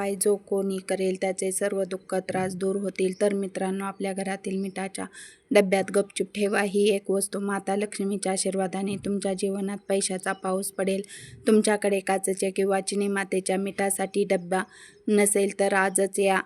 उपाय जो कोणी करेल त्याचे सर्व दुःख त्रास दूर होतील. तर मित्रांनो आपल्या घरातील मिठाच्या डब्यात गपचूप ठेवा. ही एक वस्तू माता लक्ष्मीच्या आशीर्वादाने तुमच्या जीवनात पैशाचा पाऊस पडेल. तुमच्याकडे काचेच्या किंवा चिनी मातेच्या मिठासाठी डब्बा नसेल तर आजच या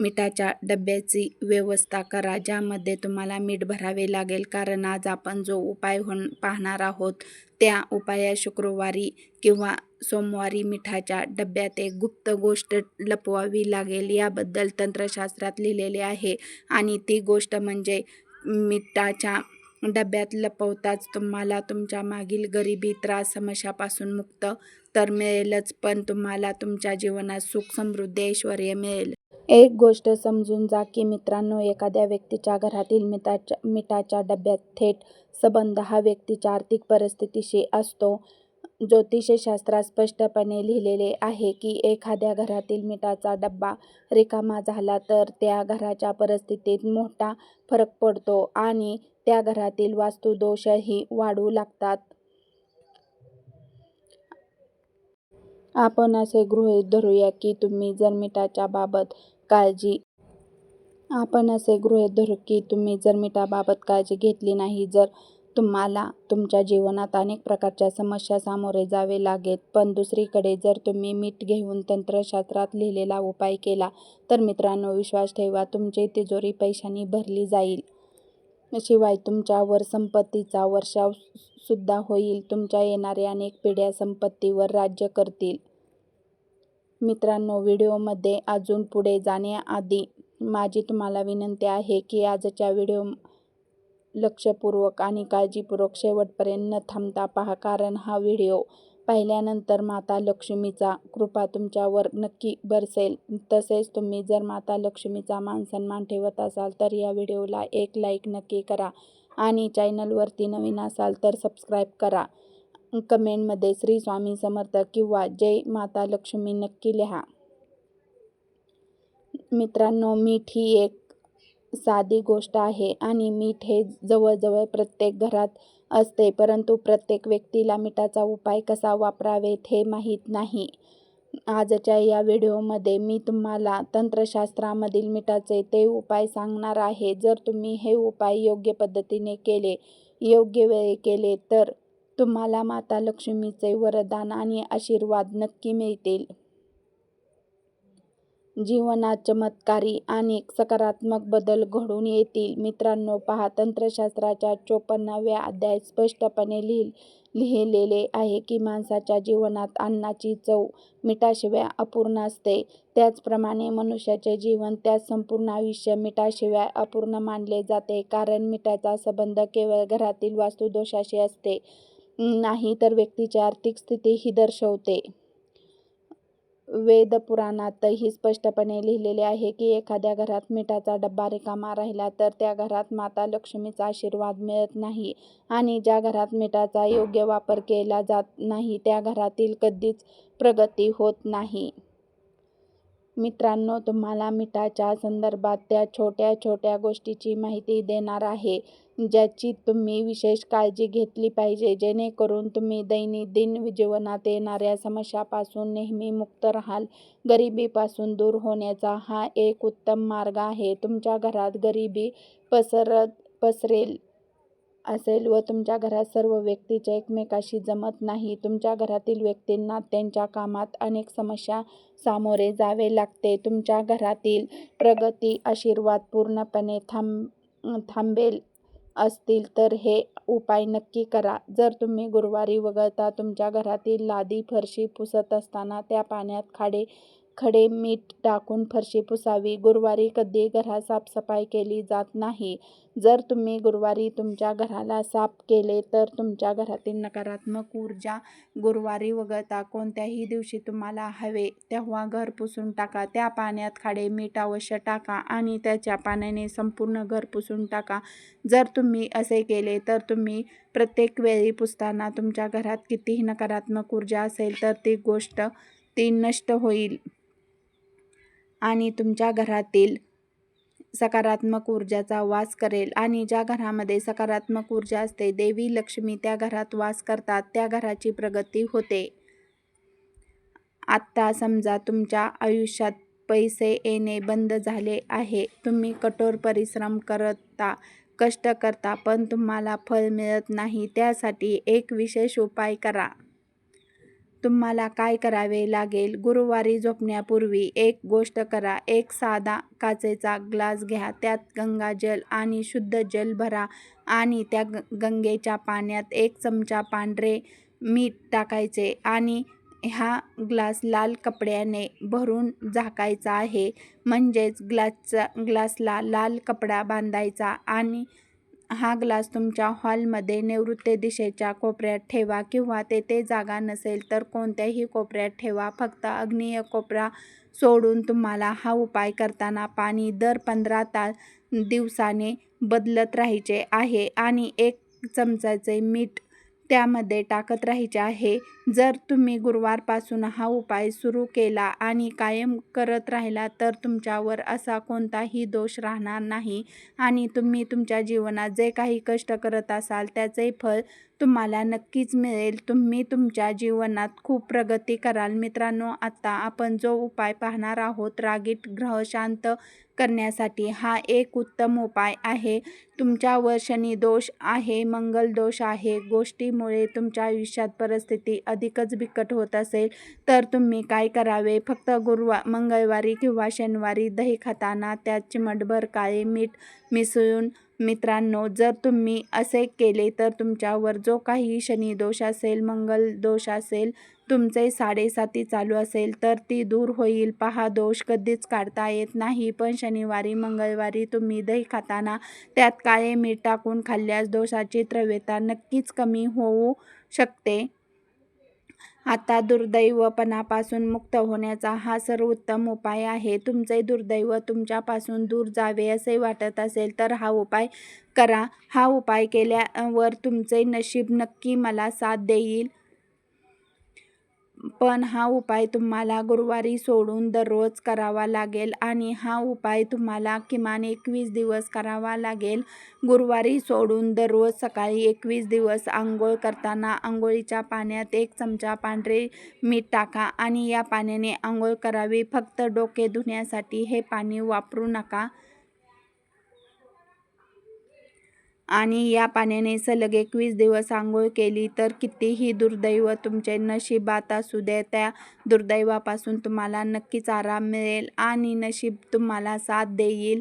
मिठाच्या डब्याची व्यवस्था करा ज्यामध्ये तुम्हाला मीठ भरावे लागेल. कारण आज आपण जो उपाय होण पाहणार आहोत त्या उपाया शुक्रवारी किंवा सोमवारी मिठाच्या डब्यात एक गुप्त गोष्ट लपवावी लागेल. याबद्दल तंत्रशास्त्रात लिहिलेले आहे आणि ती गोष्ट म्हणजे मिठाच्या डब्यात लपवताच तुम्हाला तुमच्या मागील गरिबी त्रास समस्यापासून मुक्त तर मिळेलच पण तुम्हाला तुमच्या जीवनात सुख समृद्धी ऐश्वर मिळेल. एक गोष्ट समजून जा की मित्रांनो एखाद्या व्यक्तीच्या घरातील मिठाच्या मिठाच्या डब्यात थेट संबंध हा व्यक्तीच्या आर्थिक परिस्थितीशी असतो. ज्योतिषशास्त्रात स्पष्टपणे लिहिलेले आहे की एखाद्या घरातील मिठाचा डब्बा रिकामा झाला तर त्या घराच्या परिस्थितीत मोठा फरक पडतो आणि त्या घरातील वास्तुदोषही वाढू लागतात. आपण असे गृहीत धरूया की तुम्ही जर मिठाच्या बाबत काळजी. आपण असे गृहीत धरू की तुम्ही जर मिठाबाबत काळजी घेतली नाही जर तुम्हाला तुमच्या जीवनात अनेक प्रकारच्या समस्या सामोरे जावे लागेल पण दुसरीकडे जर तुम्ही मीठ घेऊन तंत्रशास्त्रात लिहिलेला उपाय केला तर मित्रांनो विश्वास ठेवा तुमची तिजोरी पैशांनी भरली जाईल. शिवाय तुमच्यावर संपत्तीचा वर्षाव सुद्धा होईल. तुमच्या येणाऱ्या अनेक पिढ्या संपत्तीवर राज्य करतील. मित्रांनो व्हिडिओमध्ये अजून पुढे जाण्याआधी माझी तुम्हाला विनंती आहे की आजच्या व्हिडिओ लक्षपूर्वक आणि काळजीपूर्वक शेवटपर्यंत न थांबता पहा कारण हा व्हिडिओ पाहिल्यानंतर माता लक्ष्मीचा कृपा तुमच्यावर नक्की बरसेल. तसेच तुम्ही जर माता लक्ष्मीचा मानसन्मान ठेवत असाल तर या व्हिडिओला एक लाईक नक्की करा आणि चॅनलवरती नवीन असाल तर सबस्क्राईब करा. कमेंटमध्ये श्री स्वामी समर्थ किंवा जय माता लक्ष्मी नक्की लिहा. मित्रांनो मीठ ही एक साधी गोष्ट आहे आणि मीठ हे जवळजवळ प्रत्येक घरात असते परंतु प्रत्येक व्यक्तीला मिठाचा उपाय कसा वापरावेत हे माहीत नाही. आजच्या या व्हिडिओमध्ये मी तुम्हाला तंत्रशास्त्रामधील मिठाचे ते उपाय सांगणार आहे. जर तुम्ही हे उपाय योग्य पद्धतीने केले योग्य वेळी केले तर तुम्हाला माता लक्ष्मीचे वरदान आणि आशीर्वाद नक्की मिळतील. जीवनात चमत्कारी आणि सकारात्मक बदल घडून येतील. मित्रांनो पहा तंत्रशास्त्राच्या चोपन्नाव्या अध्याय स्पष्टपणे लिहि लिहिलेले आहे की माणसाच्या जीवनात अन्नाची चव मिठाशिवाय अपूर्ण असते. त्याचप्रमाणे मनुष्याचे जीवन त्याच संपूर्ण आयुष्य मिठाशिवाय अपूर्ण मानले जाते कारण मिठाचा संबंध केवळ घरातील वास्तुदोषाशी असते. नाही तर व्यक्तीची आर्थिक स्थितीही दर्शवते. वेदपुराणातही स्पष्टपणे लिहिलेले आहे की एखाद्या घरात मिठाचा डब्बा रिकामा राहिला तर त्या घरात माता लक्ष्मीचा आशीर्वाद मिळत नाही आणि ज्या घरात मिठाचा योग्य वापर केला जात नाही त्या घरातील कधीच प्रगती होत नाही. मित्रांनो तुम्हाला मिठाच्या संदर्भात त्या छोट्या छोट्या गोष्टीची माहिती देणार आहे ज्याची तुम्ही विशेष काळजी घेतली पाहिजे. जेणेकरून तुम्ही दैनंदिन जीवनात येणाऱ्या समस्यापासून नेहमी मुक्त राहाल. गरिबीपासून दूर होण्याचा हा एक उत्तम मार्ग आहे. तुमच्या घरात गरिबी पसरत पसरेल. असेल व तुमच्या घरात सर्व व्यक्तीच्या एकमेकाशी जमत नाही. तुमच्या घरातील व्यक्तींना त्यांच्या कामात अनेक समस्या सामोरे जावे लागते. तुमच्या घरातील प्रगती आशीर्वाद पूर्णपणे थांब थांबेल असतील तर हे उपाय नक्की करा. जर तुम्ही गुरुवारी वगळता तुमच्या घरातील लादी फरशी पुसत असताना त्या पाण्यात खाडे खडे मीठ टाकून फरशी पुसावी. गुरुवारी कधी घरात साफसफाई केली जात नाही. जर तुम्ही गुरुवारी तुमच्या घराला साफ केले तर तुमच्या घरातील नकारात्मक ऊर्जा गुरुवारी वगळता कोणत्याही दिवशी तुम्हाला हवे तेव्हा घर पुसून टाका. त्या पाण्यात खाडे मीठ अवश्य टाका आणि त्याच्या पाण्याने संपूर्ण घर पुसून टाका. जर तुम्ही असे केले तर तुम्ही प्रत्येक वेळी पुसताना तुमच्या घरात कितीही नकारात्मक ऊर्जा असेल तर ती गोष्ट ती नष्ट होईल. आणि तुमच्या घरातील सकारात्मक ऊर्जाचा वास करेल आणि ज्या घरामध्ये सकारात्मक ऊर्जा असते देवी लक्ष्मी त्या घरात वास करतात त्या घराची प्रगती होते आत्ता समजा तुमच्या आयुष्यात पैसे येणे बंद झाले आहे. तुम्ही कठोर परिश्रम करता, कष्ट करता पण तुम्हाला फळ मिळत नाही. त्यासाठी एक विशेष उपाय करा. तुम्हाला काय करावे लागेल? गुरुवारी झोपण्यापूर्वी एक गोष्ट करा. एक साधा काचेचा ग्लास घ्या. त्यात गंगाजल आणि शुद्ध जल भरा आणि त्या गंगेच्या पाण्यात एक चमचा पांढरे मीठ टाकायचे आणि हा ग्लास लाल कपड्याने भरून झाकायचा आहे. म्हणजेच ग्लासचा ग्लासला लाल कपडा बांधायचा आणि हा ग्लास तुमच्या हॉलमध्ये नैऋत्य दिशेच्या कोपऱ्यात ठेवा किंवा तेथे जागा नसेल तर कोणत्याही कोपऱ्यात ठेवा. फक्त अग्नीय कोपरा सोडून तुम्हाला हा उपाय करताना पाणी दर पंधरा तास दिवसाने बदलत राहायचे आहे आणि एक चमचाचे मीठ त्यामध्ये टाकत राहायचे आहे. जर तुम्ही गुरुवारपासून हा उपाय सुरू केला आणि कायम करत राहिला तर तुमच्यावर असा कोणताही दोष राहणार नाही आणि तुम्ही तुमच्या जीवनात जे काही कष्ट करत असाल त्याचे फळ तुम्हाला नक्कीच मिळेल. तुम्ही तुमच्या जीवनात खूप प्रगती कराल. मित्रांनो, आत्ता आपण जो उपाय पाहणार आहोत रागीट ग्रह शांत करण्यासाठी हा एक उत्तम उपाय आहे. तुमच्यावर शनिदोष आहे, मंगल दोष आहे, गोष्टीमुळे तुमच्या आयुष्यात परिस्थिती अधिकच बिकट होत असेल तर तुम्ही काय करावे? फक्त गुरुवा मंगळवारी किंवा शनिवारी दही खाताना त्यात चिमटभर काळे मीठ मिसळून मित्रांनो, जर तुम्ही असे केले तर तुमच्यावर जो काही शनिदोष असेल, मंगल दोष असेल, तुमचे साडेसाती चालू असेल तर ती दूर होईल. पहा, दोष कधीच काढता येत नाही पण शनिवारी, मंगळवारी तुम्ही दही खाताना त्यात काळे मीठ टाकून खाल्ल्यास दोषाची तीव्रता नक्कीच कमी होऊ शकते. आता दुर्दैवपणापासून मुक्त होण्याचा हा सर्वोत्तम उपाय आहे. तुमचे दुर्दैव तुमच्यापासून दूर जावे असे वाटत असेल तर हा उपाय करा. हा उपाय केल्यावर तुमचे नशीब नक्की मला साथ देईल. पण हा उपाय तुम्हाला गुरुवारी सोडून दररोज करावा लागेल आणि हा उपाय तुम्हाला किमान एकवीस दिवस करावा लागेल. गुरुवारी सोडून दररोज सकाळी एकवीस दिवस आंघोळ करताना आंघोळीच्या पाण्यात एक चमचा पांढरे मीठ टाका आणि या पाण्याने आंघोळ करावी. फक्त डोके धुण्यासाठी हे पाणी वापरू नका. आणि या पाण्याने सलग एकवीस दिवस आंघोळ केली तर कितीही दुर्दैव तुमचे नशिबात असू दे त्या दुर्दैवापासून तुम्हाला नक्कीच आराम मिळेल आणि नशीब तुम्हाला साथ देईल.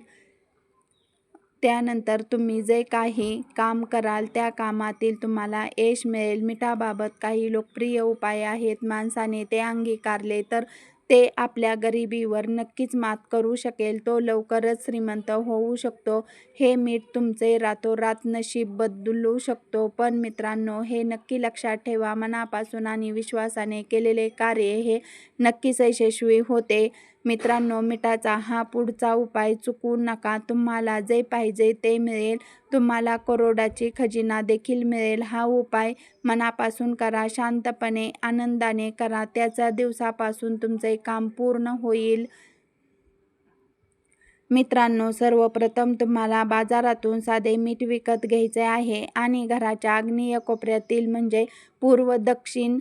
त्यानंतर तुम्ही जे काही काम कराल त्या कामातील तुम्हाला यश मिळेल. मिठाबाबत काही लोकप्रिय उपाय आहेत. माणसाने ते अंगीकारले तर ते आपल्या गरिबीवर नक्कीच मात करू शकेल. तो लवकरच श्रीमंत होऊ शकतो. हे मीठ तुमचे रातोरात नशीब बदलू शकतो. पण मित्रांनो, हे नक्की लक्षात ठेवा मनापासून आणि विश्वासाने केलेले कार्य हे नक्कीच यशस्वी होते. मित्रांनो, मिठाचा हा पुढचा उपाय चुकवू नका. तुम्हाला जे पाहिजे ते मिळेल. तुम्हाला करोडाची खजिना देखील मिळेल. हा उपाय मनापासून करा, शांतपणे, आनंदाने करा. त्याचा दिवसापासून तुमचे काम पूर्ण होईल. मित्रांनो, सर्वप्रथम तुम्हाला बाजारातून साधे मीठ विकत घ्यायचे आहे आणि घराच्या आग्नेय कोपऱ्यातील म्हणजे पूर्व, दक्षिण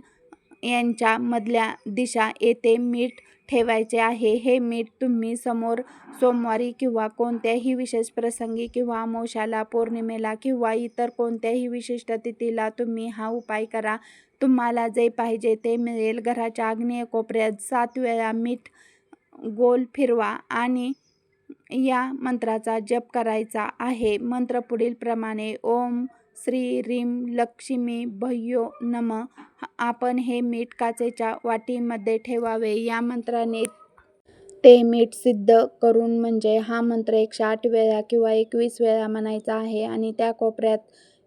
यांच्या मधल्या दिशा येथे मीठ ठेवायचे आहे. हे मीठ तुम्ही समोर सोमवारी किंवा कोणत्याही विशेष प्रसंगी किंवा मोशाला पौर्णिमेला किंवा इतर कोणत्याही विशिष्ट तिथीला तुम्ही हा उपाय करा. तुम्हाला जे पाहिजे ते मिळेल. घराच्या आग्नेय कोपऱ्यात सात वेळा मीठ गोल फिरवा आणि या मंत्राचा जप करायचा आहे. मंत्र पुढीलप्रमाणे ओम श्री ह्रीं लक्ष्मीभ्यो नम आपण हे मीठ काचेच्या वाटीमध्ये ठेवावे. या मंत्राने ते मीठ सिद्ध करून म्हणजे हा मंत्र एकशे आठ वेळा किंवा एकवीस वेळा म्हणायचा आहे आणि त्या कोपऱ्यात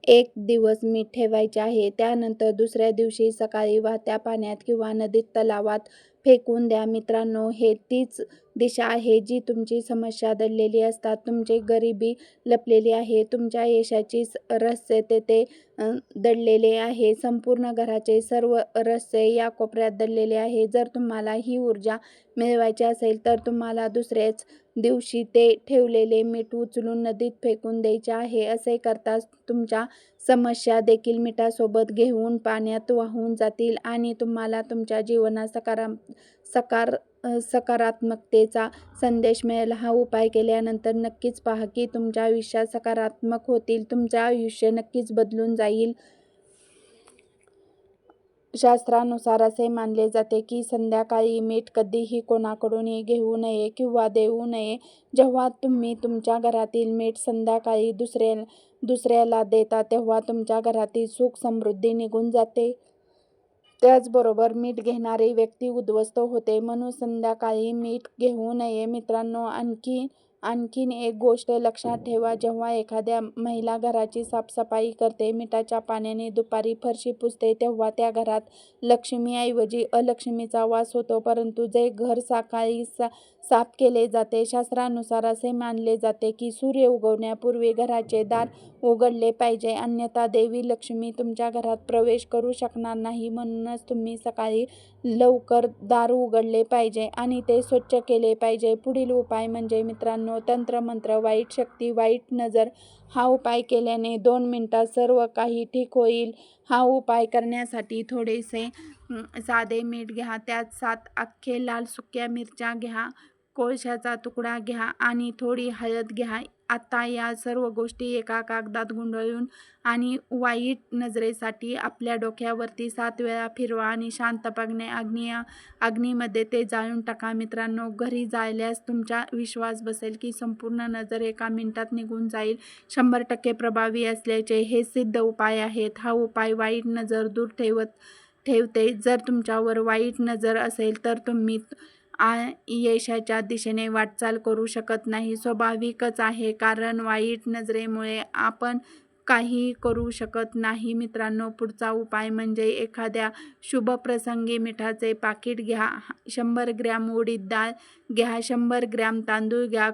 एक दिवस मीठ ठेवायचे आहे. त्यानंतर दुसऱ्या दिवशी सकाळी वाहत्या पाण्यात किंवा नदीत, तलावात फेकून द्या. मित्रांनो, हे तीच दिशा आहे जी तुमची समस्या दडलेली असतात. तुमची गरिबी लपलेली आहे. तुमच्या यशाची रहस्य तेथे दडलेले आहे. संपूर्ण घराचे सर्व रहस्य या कोपऱ्यात दडलेले आहे. जर तुम्हाला ही ऊर्जा मिळवायची असेल तर तुम्हाला दुसऱ्याच दिवशी ते ठेवलेले मीठ उचलून नदीत फेकून द्यायचे आहे. असे करताच तुमच्या समस्या देखील मिठासोबत घेऊन पाण्यात वाहून जातील आणि तुम्हाला तुमच्या जीवनात सकारा सकार सकारात्मकतेचा संदेश मिळेल. हा उपाय केल्यानंतर नक्कीच पहा की तुमच्या आयुष्यात सकारात्मक होतील. तुमचे आयुष्य नक्कीच बदलून जाईल. शास्त्रानुसार असे मानले जाते की संध्याकाळी मीठ कधीही कोणाकडूनही घेऊ नये किंवा देऊ नये. जेव्हा तुम्ही तुमच्या घरातील मीठ संध्याकाळी दुसऱ्या दुसऱ्याला देता तेव्हा तुमच्या घरातील सुख समृद्धी निघून जाते. त्याचबरोबर मीठ घेणारी व्यक्ती उद्ध्वस्त होते. म्हणून संध्याकाळी मीठ घेऊ नये. मित्रांनो आणखी आणखीन एक गोष्ट लक्षात ठेवा. जेव्हा एखाद्या महिला घराची साफसफाई करते, मिठाच्या पाण्याने दुपारी फरशी पुसते तेव्हा त्या घरात लक्ष्मीऐवजी अलक्ष्मीचा वास होतो. परंतु जे घर सकाळी सा साफ केले जाते, शास्त्रानुसार असे मानले जाते की सूर्य उगवण्यापूर्वी घराचे दार उघडले पाहिजे अन्यथा देवी लक्ष्मी तुमच्या घरात प्रवेश करू शकणार नाही. म्हणूनच तुम्ही सकाळी लवकर दार उघडले पाहिजे आणि ते स्वच्छ केले पाहिजे. पुढील उपाय म्हणजे मित्रांनो तंत्रमंत्र, वाईट शक्ती, वाईट नजर हा उपाय केल्याने दोन मिनटात सर्व काही ठीक होईल. हा उपाय करण्यासाठी थोडेसे साधे मीठ घ्या, त्यात सात अख्खे लाल सुक्या मिरच्या घ्या, कोळशाचा तुकडा घ्या आणि थोडी हळद घ्या. आता या सर्व गोष्टी एका कागदात गुंडाळून आणि वाईट नजरेसाठी आपल्या डोक्यावरती सात वेळा फिरवा आणि शांतपणे अग्नी अग्नीमध्ये ते जाळून टाका. मित्रांनो घरी जायल्यास तुमचा विश्वास बसेल की संपूर्ण नजर एका मिनिटात निघून जाईल. शंभर टक्के प्रभावी असल्याचे हे सिद्ध उपाय आहेत. हा उपाय वाईट नजर दूर ठेवत ठेवते. जर तुमच्यावर वाईट नजर असेल तर तुम्ही आ यशाच्या दिशेने वाटचाल करू शकत नाही. स्वाभाविकच आहे कारण वाईट नजरेमुळे आपण काही करू शकत नाही. मित्रांनो पुढचा उपाय म्हणजे एखाद्या शुभप्रसंगी मिठाचे पाकीट घ्या, शंभर ग्रॅम उडीद डाळ घ्या, शंभर ग्रॅम तांदूळ घ्या,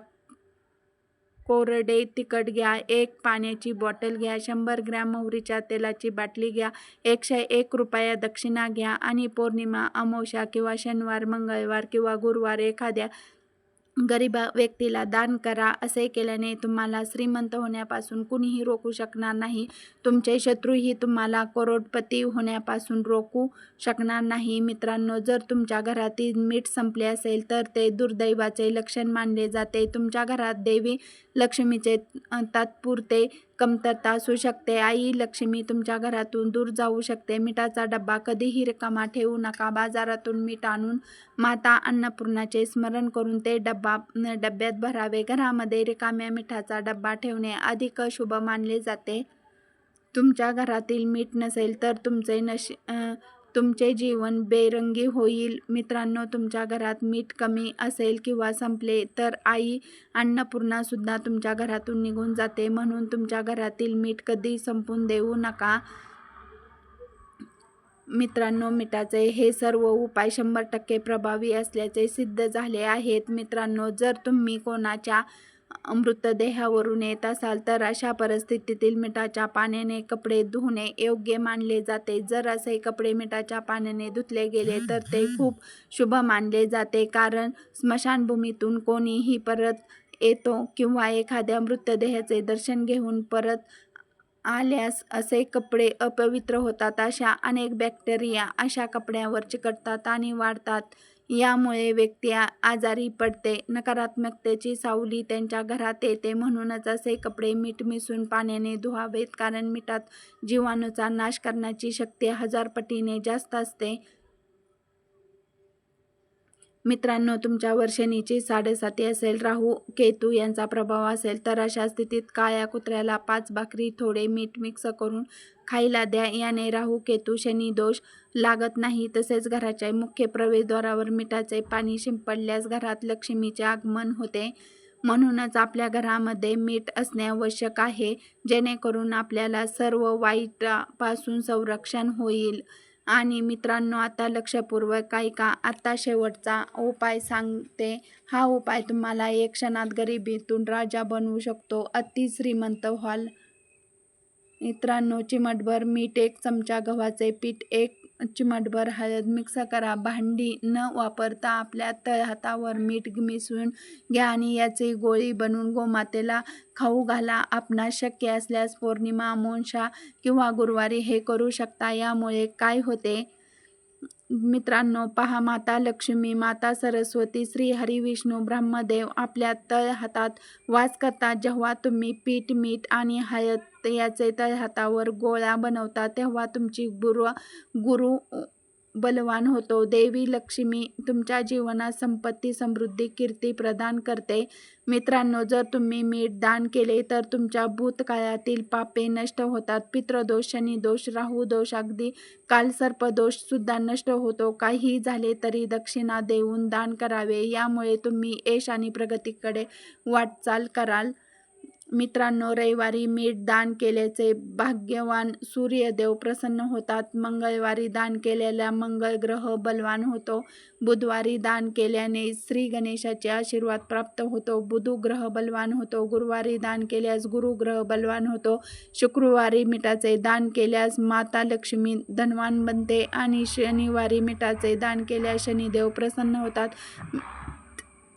कोरडे तिखट घ्या, एक पाण्याची बॉटल घ्या, शंभर ग्रॅम मोहरीच्या तेलाची बाटली घ्या, एकशे एक रुपया दक्षिणा घ्या आणि पौर्णिमा, अमावास्या किंवा शनिवार, मंगळवार किंवा गुरुवार एखाद्या गरीब व्यक्तीला दान करा. असे केल्याने तुम्हाला श्रीमंत होण्यापासून कुणीही रोखू शकणार नाही. तुमचे शत्रूही तुम्हाला करोडपती होण्यापासून रोखू शकणार नाही. मित्रांनो जर तुमच्या घरातील मीठ संपले असेल तर ते दुर्दैवाचे लक्षण मानले जाते. तुमच्या घरात देवी लक्ष्मीचे तात्पुरते कमतरता असू शकते. आई लक्ष्मी तुमच्या घरातून दूर जाऊ शकते. मिठाचा डब्बा कधीही रिकामा ठेवू नका. बाजारातून मीठ आणून माता अन्नपूर्णाचे स्मरण करून ते डब्बा डब्यात भरावे. घरामध्ये रिकाम्या मिठाचा डब्बा ठेवणे अधिक शुभ मानले जाते. तुमच्या घरातील मीठ नसेल तर तुमचे नशी तुमचे जीवन बेरंगी होईल. मित्रांनो तुमच्या घरात मीठ कमी असेल किंवा संपले तर आई अन्नपूर्णासुद्धा तुमच्या घरातून निघून जाते. म्हणून तुमच्या घरातील मीठ कधी संपून देऊ नका. मित्रांनो मिठाचे हे सर्व उपाय शंभर टक्के प्रभावी असल्याचे सिद्ध झाले आहेत. मित्रांनो जर तुम्ही कोणाच्या मृतदेहावरून येत असाल तर अशा परिस्थितीतील मिठाच्या पाण्याने कपडे धुणे योग्य मानले जाते. जर असे कपडे मिठाच्या पाण्याने धुतले गेले तर ते खूप शुभ मानले जाते. कारण स्मशानभूमीतून कोणीही परत येतो किंवा एखाद्या मृतदेहाचे दर्शन घेऊन परत आल्यास असे कपडे अपवित्र होतात. अशा अनेक बॅक्टेरिया अशा कपड्यावर चिकटतात आणि वाढतात. यामुळे व्यक्ती आजारी पडते. नकारात्मकतेची सावली त्यांच्या घरात येते. म्हणूनच असे कपडे मीठ मिसळून पाण्याने धुवावेत. कारण मिठात जीवाणूचा नाश करण्याची शक्ती हजार पटीने जास्त असते. मित्रांनो तुमच्यावर शनीची साडेसाती असेल, राहू केतू यांचा प्रभाव असेल तर अशा स्थितीत काळ्या कुत्र्याला पाच भाकरी थोडे मीठ मिक्स करून खायला द्या. याने राहू केतू शनीदोष लागत नाही. तसेच घराच्या मुख्य प्रवेशद्वारावर मिठाचे पाणी शिंपडल्यास घरात लक्ष्मीचे आगमन होते. म्हणूनच आपल्या घरामध्ये मीठ असणे आवश्यक आहे. जेणेकरून आपल्याला सर्व वाईटापासून संरक्षण होईल. आणि मित्रांनो आता लक्षपूर्वक ऐका. आत्ता शेवटचा उपाय सांगते. हा उपाय तुम्हाला एक क्षणात गरिबीतून राजा बनवू शकतो. अति श्रीमंत व्हाल. मित्रांनो चिमटभर मीठ, एक चमचा गव्हाचे पीठ, एक चिमटभर हळद मिक्स करा. भांडी न वापरता आपल्या तळहातावर मीठ मिसळून घ्या आणि याची गोळी बनवून गोमातेला खाऊ घाला. आपणास शक्य असल्यास पौर्णिमा मोनशा किंवा गुरुवारी हे करू शकता. यामुळे काय होते? मित्रांनो पहा माता लक्ष्मी माता सरस्वती श्री हरी विष्णू ब्रह्मदेव आपल्या तळ हातात वास करतात. जेव्हा तुम्ही पीठ मीठ आणि हळद याचे तळ हातावर गोळा बनवता तेव्हा तुमची गुरु गुरु बलवान होतो. देवी लक्ष्मी तुमच्या जीवनात संपत्ती समृद्धी कीर्ती प्रदान करते. मित्रांनो जर तुम्ही मीठ दान केले तर तुमच्या भूतकाळातील पापे नष्ट होतात. पितृदोष शनिदोष राहू दोष अगदी कालसर्पदोष सुद्धा नष्ट होतो. काही झाले तरी दक्षिणा देऊन दान करावे. यामुळे तुम्ही यश आणि प्रगतीकडे वाटचाल कराल. मित्रांनो रविवारी मीठ दान केल्याचे भाग्यवान सूर्यदेव प्रसन्न होतात. मंगळवारी दान केलेल्या मंगळ ग्रह बलवान होतो. बुधवारी दान केल्याने श्री गणेशाचे आशीर्वाद प्राप्त होतो. बुधू ग्रह बलवान होतो. गुरुवारी दान केल्यास गुरु ग्रह बलवान होतो. शुक्रवारी मिठाचे दान केल्यास माता लक्ष्मी धनवान बनते आणि शनिवारी मिठाचे दान केल्यास शनिदेव प्रसन्न होतात.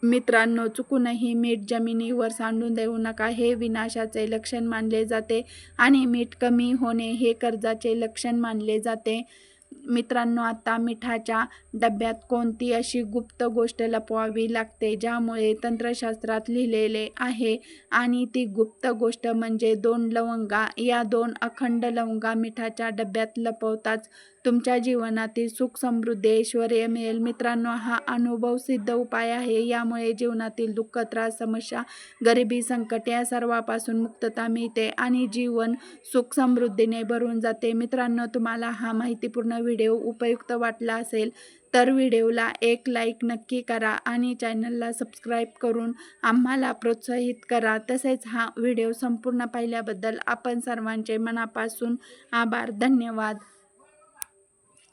मित्रांनो चुकूनही मीठ जमिनीवर सांडून देऊ नका. हे विनाशाचे लक्षण मानले जाते आणि मीठ कमी होणे हे कर्जाचे लक्षण मानले जाते. मित्रांनो आता मिठाच्या डब्यात कोणती अशी गुप्त गोष्ट लपवावी लागते ज्यामुळे तंत्रशास्त्रात लिहिलेले आहे आणि ती गुप्त गोष्ट म्हणजे दोन लवंगा. या दोन अखंड लवंगा मिठाच्या डब्यात लपवताच तुमच्या जीवनातील सुख समृद्धी ऐश्वर्य मिळेल. मित्रांनो हा अनुभव सिद्ध उपाय आहे. यामुळे जीवनातील दुःख त्रास समस्या गरिबी संकट या सर्वापासून मुक्तता मिळते आणि जीवन सुख समृद्धीने भरून जाते. मित्रांनो तुम्हाला हा माहितीपूर्ण व्हिडिओ उपयुक्त वाटला असेल तर व्हिडिओला एक लाईक नक्की करा आणि चॅनलला सबस्क्राईब करून आम्हाला प्रोत्साहित करा. तसेच हा व्हिडिओ संपूर्ण पाहिल्याबद्दल आपण सर्वांचे मनापासून आभार धन्यवाद.